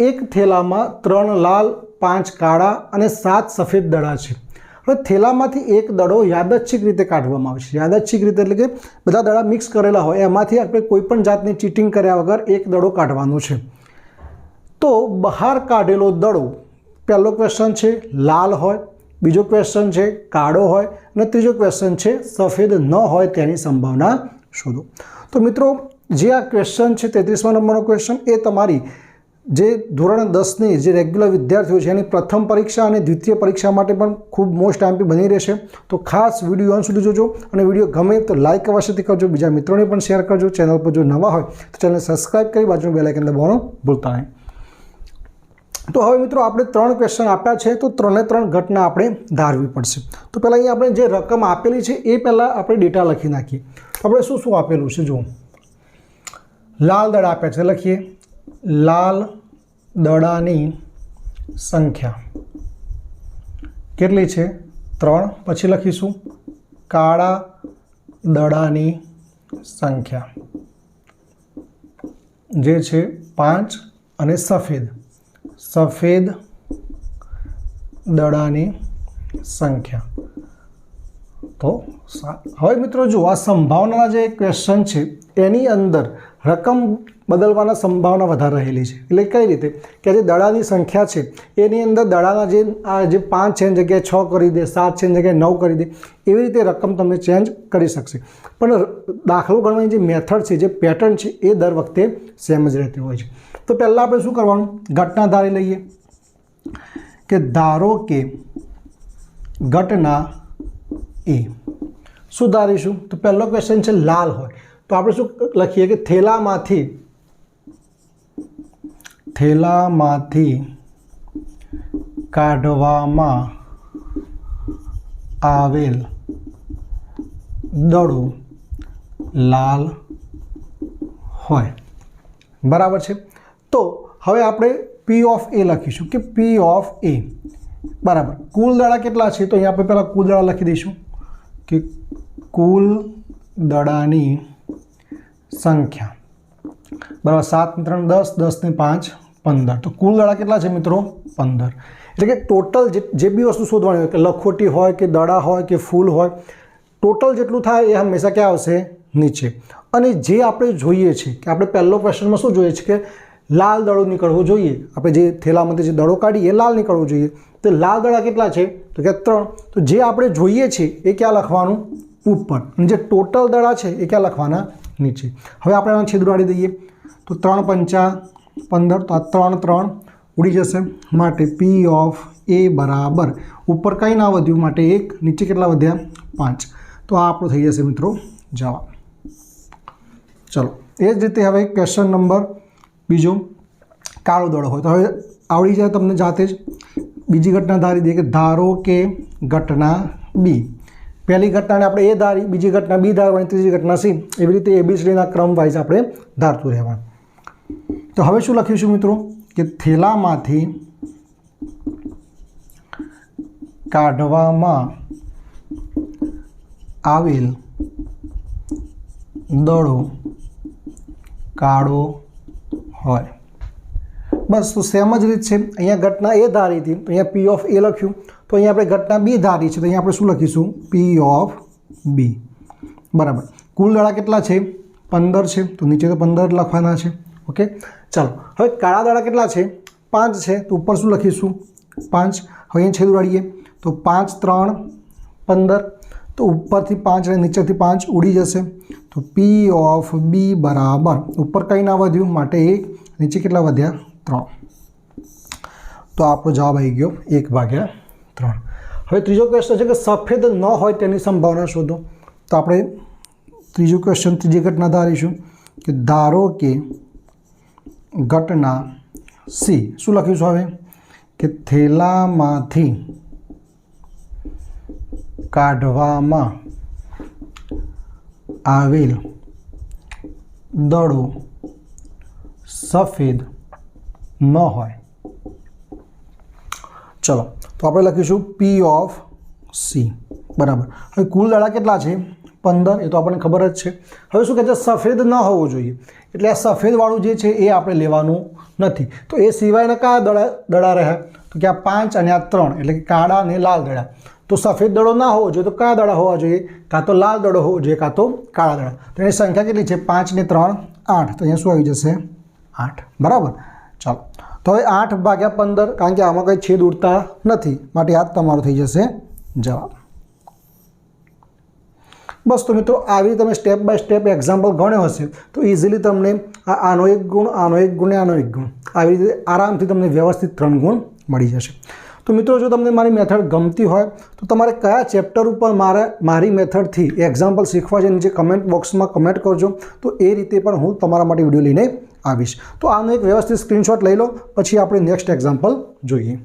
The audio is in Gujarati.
એક થેલામાં ત્રણ લાલ, પાંચ કાળા અને સાત સફેદ દડા છે. હવે થેલામાંથી એક દડો યાદચ્છિક રીતે કાઢવામાં આવે છે. યાદચ્છિક રીતે એટલે કે બધા દડા મિક્સ કરેલા હોય, એમાંથી આપણે કોઈ પણ જાતની ચીટિંગ કર્યા વગર એક દડો કાઢવાનો છે. તો બહાર કાઢેલો દડો, પહેલો ક્વેશ્ચન છે, લાલ હોય, બીજો ક્વેશ્ચન છે, કાળો હોય અને ત્રીજો ક્વેશ્ચન છે, સફેદ ન હોય તેની સંભાવના શોધો. તો મિત્રો, જે આ ક્વેશ્ચન છે, તેત્રીસમા નંબરનો ક્વેશ્ચન એ તમારી જે ધોરણ દસની જે રેગ્યુલર વિદ્યાર્થીઓ છે, એની પ્રથમ પરીક્ષા અને દ્વિતીય પરીક્ષા માટે પણ ખૂબ મોસ્ટ આઈમ્પી બની રહેશે. તો ખાસ વીડિયો અંત સુધી જોજો અને વીડિયો ગમે તો લાઇક અવશ્યથી કરજો, બીજા મિત્રોને પણ શેર કરજો. ચેનલ પર જો નવા હોય, તો ચેનલ સબસ્ક્રાઈબ કરી બાજુનું બેલાઇકન દબાવવાનું ભૂલતા નહીં. તો હવે મિત્રો આપણે ત્રણ ક્વેશ્ચન આપ્યા છે, તો ત્રણે ત્રણ ઘટના આપણે ધારવી પડશે. તો પહેલાં અહીંયા આપણે જે રકમ આપેલી છે, એ પહેલાં આપણે ડેટા લખી નાખીએ. આપણે શું શું આપેલું છે, જુઓ. લાલ દળ આપ્યા છે, લખીએ. લાલ દડાની સંખ્યા. કેટલી છે? ત્રણ. પછી લખીશું. કાળા દડાની સંખ્યા. જે છે પાંચ અને સફેદ. સફેદ દડાની સંખ્યા. તો હવે મિત્રો જુઓ, આ સંભાવનાના જે ક્વેશ્ચન છે, એની અંદર રકમ બદલવાના સંભાવના વધારે રહેલી છે. એટલે કઈ રીતે? કે જે દડાની સંખ્યા છે, એની અંદર દડાના જે, આ જે પાંચ છે જગ્યાએ છ કરી દે, સાત છે, એની જગ્યાએ નવ કરી દે, એવી રીતે રકમ તમે ચેન્જ કરી શકશે. પણ દાખલો ગણવાની જે મેથડ છે, જે પેટર્ન છે, એ દર વખતે સેમ જ રહેતી હોય છે. તો પહેલાં આપણે શું કરવાનું? ઘટના ધારી લઈએ કે ધારો કે ઘટના એ. શું ધારીશું? તો પહેલો ક્વેશ્ચન છે લાલ હોય. તો આપણે શું લખીએ કે થેલામાંથી થેલામાંથી કાઢવામાં આવેલ દડો લાલ હોય. બરાબર છે? તો હવે આપણે પી ઓફ એ લખીશું કે પી ઓફ એ બરાબર. કુલ દડા કેટલા છે? તો અહીંયા આપણે પહેલાં કુલ દડા લખી દઈશું કે કુલ દડાની સંખ્યા. બરાબર, સાત, ત્રણ, દસ દસ ને પાંચ, પંદર. તો કુલ દડા કેટલા છે મિત્રો? પંદર. એટલે કે ટોટલ જે જે બી વસ્તુ શોધવાની હોય, કે લખોટી હોય, કે દડા હોય, કે ફૂલ હોય, ટોટલ જેટલું થાય એ હંમેશા ક્યાં આવશે? નીચે. અને જે આપણે જોઈએ છે, કે આપણે પહેલો ક્વેશ્ચનમાં શું જોઈએ છે કે લાલ દડો નીકળવો જોઈએ? આપણે જે થેલામાંથી જે દડો કાઢીએ, એ લાલ નીકળવો જોઈએ. તો લાલ દડા કેટલા છે? તો કે ત્રણ. તો જે આપણે જોઈએ છે, એ ક્યાં લખવાનું? ઉપર. અને જે ટોટલ દડા છે, એ ક્યાં લખવાના? નીચે. હવે આપણે આને છેદવાડી દઈએ. તો ત્રણ પંચા પંદર, તો આ ત્રણ ત્રણ ઉડી જશે. માટે પી ઓફ એ બરાબર. ઉપર કંઈ ના વધ્યું, માટે એક, નીચે કેટલા વધ્યા? પાંચ. તો આ આપણો થઈ જશે મિત્રો જવાબ. ચલો, એ જ રીતે હવે ક્વેશ્ચન નંબર બીજો. કાળો દડો હોય તો હવે આવડી જાય તમને જાતે જ. બીજી ઘટના ધારી દઈએ કે ધારો કે ઘટના બી પહેલી ઘટનાને આપણે એ ધારી, બીજી ઘટના બી ધારવાની, ત્રીજી ઘટના સી એવી રીતે એબીસીડીના ક્રમ વાઇઝ આપણે ધારતું રહેવાનું. તો હવે શું લખીશું મિત્રો? કે થેલામાંથી કાઢવામાં આવેલ દડો કાળો હોય. બસ, તો સેમ જ રીત છે. અહીંયા ઘટના એ ધારી હતી. અહીંયા પી ઓફ એ લખ્યું. તો અહીંયા આપણે ઘટના બી ધારી છે. તો અહીંયા આપણે શું લખીશું? પી ઓફ બી બરાબર. કુલ દડા કેટલા છે? પંદર છે. તો નીચે તો પંદર લખવાના છે. ઓકે? ચાલો. હવે કાળા દડા કેટલા છે? પાંચ છે. તો ઉપર શું લખીશું? પાંચ. હવે અહીં છેદ ઉડાડીએ. તો પાંચ, ત્રણ, પંદર. તો ઉપરથી પાંચ અને નીચેથી પાંચ ઉડી જશે. તો પી ઓફ બી બરાબર. ઉપર કંઈ ના વધ્યું. માટે એક. નીચે કેટલા વધ્યા? ત્રણ. તો આપણો જવાબ આવી ગયો એક ભાગ્યા ત્રણ. હવે ત્રીજો ક્વેશ્ચન છે કે સફેદ ન હોય તેની સંભાવના શોધો. તો આપણે ત્રીજું ક્વેશ્ચન ત્રીજી ઘટના ધારીશું કે ધારો કે ઘટના સી શું લખ્યું છે હવે? કે થેલામાંથી કાઢવામાં આવેલ દડો સફેદ ન હોય. ચલો, તો આપણે લખીશું પી ઓફ સી બરાબર. હવે કુલ દડા કેટલા છે? પંદર, એ તો આપણને ખબર જ છે. હવે શું કહે છે? સફેદ ન હોવું જોઈએ. એટલે આ સફેદવાળું જે છે, એ આપણે લેવાનું નથી. તો એ સિવાયના કયા દડા દડા રહ્યા તો કે આ પાંચ અને આ ત્રણ, એટલે કે કાળા અને લાલ દડા. તો સફેદ દડો ના હોવો જોઈએ, તો કયા દડા હોવા જોઈએ? કાં તો લાલ દડો હોવો જોઈએ, કાં તો કાળા દડા. તો એની સંખ્યા કેટલી છે? પાંચ ને ત્રણ, આઠ. તો અહીંયા શું આવી જશે? આઠ. બરાબર. ચાલો. તો હવે આઠ ભાગ્યા પંદર, કારણ કે આમાં કંઈ છેદ ઉડતા નથી. માટે આ તમારો થઈ જશે જવાબ. બસ તો મિત્રો, આવી તમે સ્ટેપ બાય સ્ટેપ એક્ઝામ્પલ ગણ્યો હશે, તો ઇઝીલી તમને આ આનો એક ગુણ, આનો એક ગુણ આનો એક ગુણ. આવી રીતે આરામથી તમને વ્યવસ્થિત ત્રણ ગુણ મળી જશે. તો મિત્રો, જો તમને મારી મેથડ ગમતી હોય, તો તમારે કયા ચેપ્ટર ઉપર મારે મારી મેથડથી એક્ઝામ્પલ શીખવા છે, નીચે કમેન્ટ બોક્સમાં કમેન્ટ કરજો. તો એ રીતે પણ હું તમારા માટે વીડિયો લઈને આવીશ. તો આનો એક વ્યવસ્થિત સ્ક્રીનશોટ લઈ લો પછી આપણે નેક્સ્ટ એક્ઝામ્પલ જોઈએ.